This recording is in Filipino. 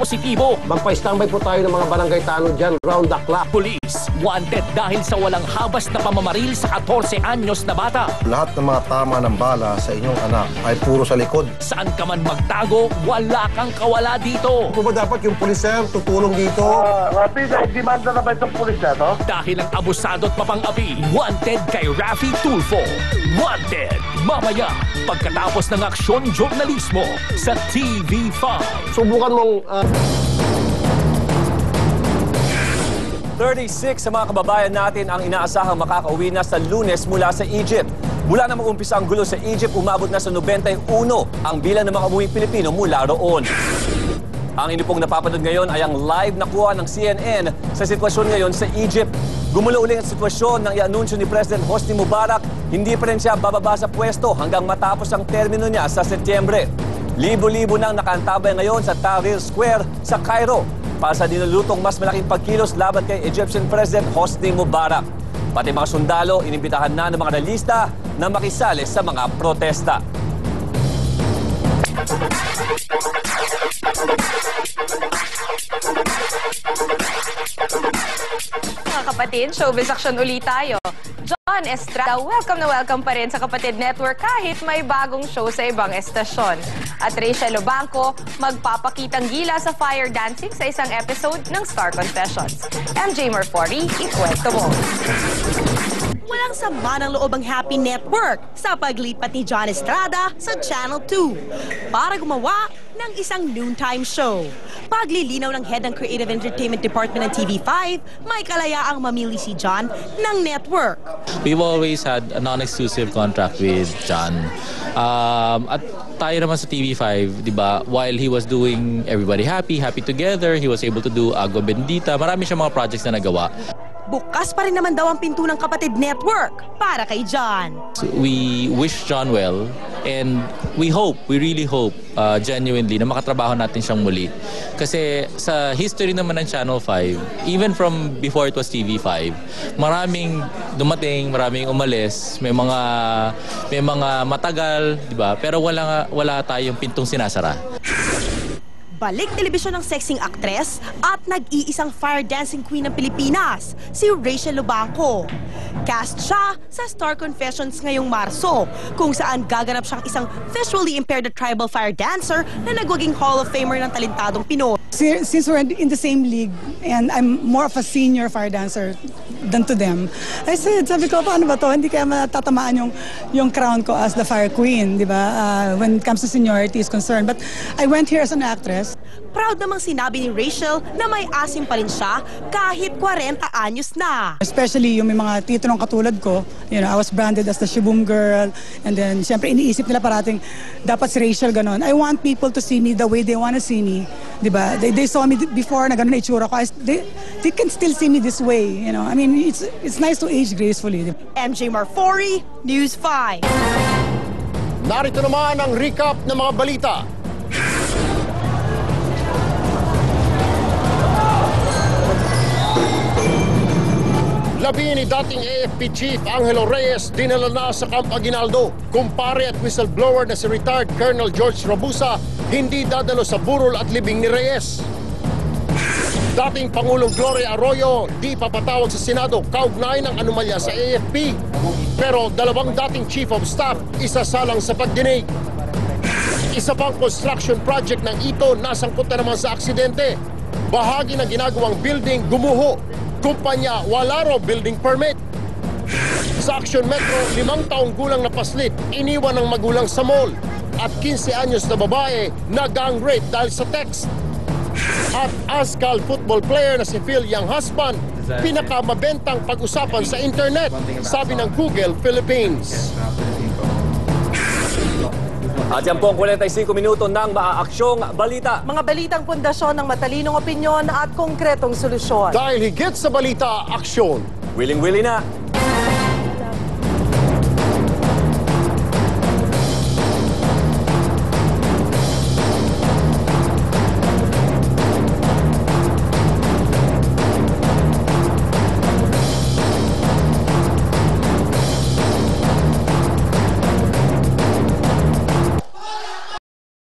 positibo. Magpa-standby po tayo ng mga barangay tanong dyan round the clock. Police, wanted dahil sa walang habas na pamamaril sa 14 anyos na bata. Lahat ng mga tama ng bala sa inyong anak ay puro sa likod. Saan ka man magtago, wala kang kawala dito. Ano ba dapat yung pulis sir tutulong dito? Uh, Rapi, demanda na ba itong pulis na to? Dahil ang abusado at mapang-api, wanted kay Raffy Tulfo. Wanted, mamaya, pagkatapos ng aksyon journalismo sa TV5. Subukan mong ah, 36 sa mga kababayan natin ang inaasahang makakauwi na sa lunes mula sa Egypt. Mula na mag-umpisa ang gulo sa Egypt, umabot na sa 91 ang bilang ng mga umuwing Pilipino mula roon. Ang inipong napapanood ngayon ay ang live na kuha ng CNN sa sitwasyon ngayon sa Egypt. Gumulo ulit ang sitwasyon ng ianunsyo ni President Hosni Mubarak, hindi pa rin siya bababa sa pwesto hanggang matapos ang termino niya sa Setyembre. Libo-libo nang nakantabay ngayon sa Tahrir Square sa Cairo para sa dinulutong mas malaking pagkilos laban kay Egyptian President Hosni Mubarak. Pati mga sundalo, inimbitahan na ng mga analista na makisali sa mga protesta. Kapatid, showbiz action ulit tayo. John Estrada, welcome na welcome pa rin sa Kapatid Network kahit may bagong show sa ibang estasyon. At Rachel Obanco, magpapakitang gila sa fire dancing sa isang episode ng Star Confessions. MJ Marfori, ikwento mo. Walang sama ng loob ang Happy Network sa paglipat ni John Estrada sa Channel 2 para gumawa ng isang noontime show. Paglilinaw ng head ng Creative Entertainment Department ng TV5, may kalayaang mamili si John ng network. We've always had a non-exclusive contract with John. Um, at tayo naman sa TV5, di ba, while he was doing Everybody Happy, Happy Together, he was able to do Agua Bendita, marami siyang mga projects na nagawa. Bukas pa rin naman daw ang pinto ng Kapatid Network para kay John. We wish John well and we hope, we really hope uh, genuinely na makatrabaho natin siyang muli. Kasi sa history naman ng Channel 5, even from before it was TV5, maraming dumating, maraming umalis, may mga may mga matagal, 'di ba? Pero wala wala tayong pintong sinasara. Balik telebisyon ng sexing actress at nag-iisang fire dancing queen ng Pilipinas, si Rachel Lubanco. Cast siya sa Star Confessions ngayong Marso, kung saan gaganap siyang isang visually impaired tribal fire dancer na nagwaging Hall of Famer ng talentadong Pinoy. Si- Since we're in the same league and I'm more of a senior fire dancer than to them, I said, sabi ko, paano ba to? Hindi kaya matatamaan yung, yung crown ko as the fire queen, di ba? Uh, when it comes to seniority is concerned. But I went here as an actress. Proud namang sinabi ni Rachel na may asim pa rin siya kahit 40 anyos na. Especially yung may mga titrong katulad ko. You know, I was branded as the Shiboom girl. And then, syempre, iniisip nila parating, dapat si Rachel ganon. I want people to see me the way they want to see me. Di ba? They, they saw me before na ganon na itsura ko. I- They, they can still see me this way. You know, I mean, it's, it's nice to age gracefully. MJ Marfori, News 5. narito naman ang recap ng mga balita. Labi ni dating AFP Chief Angelo Reyes dinala na sa Camp Aguinaldo. Kumpare at whistleblower na si retired Colonel George Robusa hindi dadalo sa burol at libing ni Reyes. Dating Pangulong Gloria Arroyo di papatawag sa Senado kaugnay ng anomalya sa AFP. Pero dalawang dating Chief of Staff isasalang sa pagdinig. Isa pang construction project ng ito nasangkot na naman sa aksidente. Bahagi ng ginagawang building gumuho. Kumpanya wala raw building permit. Sa Action Metro, limang taong gulang na paslit, iniwan ng magulang sa mall. At 15 anyos na babae na gang rape dahil sa text. At Ascal football player na si Phil Yang Husband, pinakamabentang pag-usapan sa internet, sabi ng Google Philippines. At yan po ang 45 minuto ng maaaksyong balita. Mga balitang pundasyon ng matalinong opinyon at konkretong solusyon. Dahil higit sa balita, aksyon. Willing-willing na.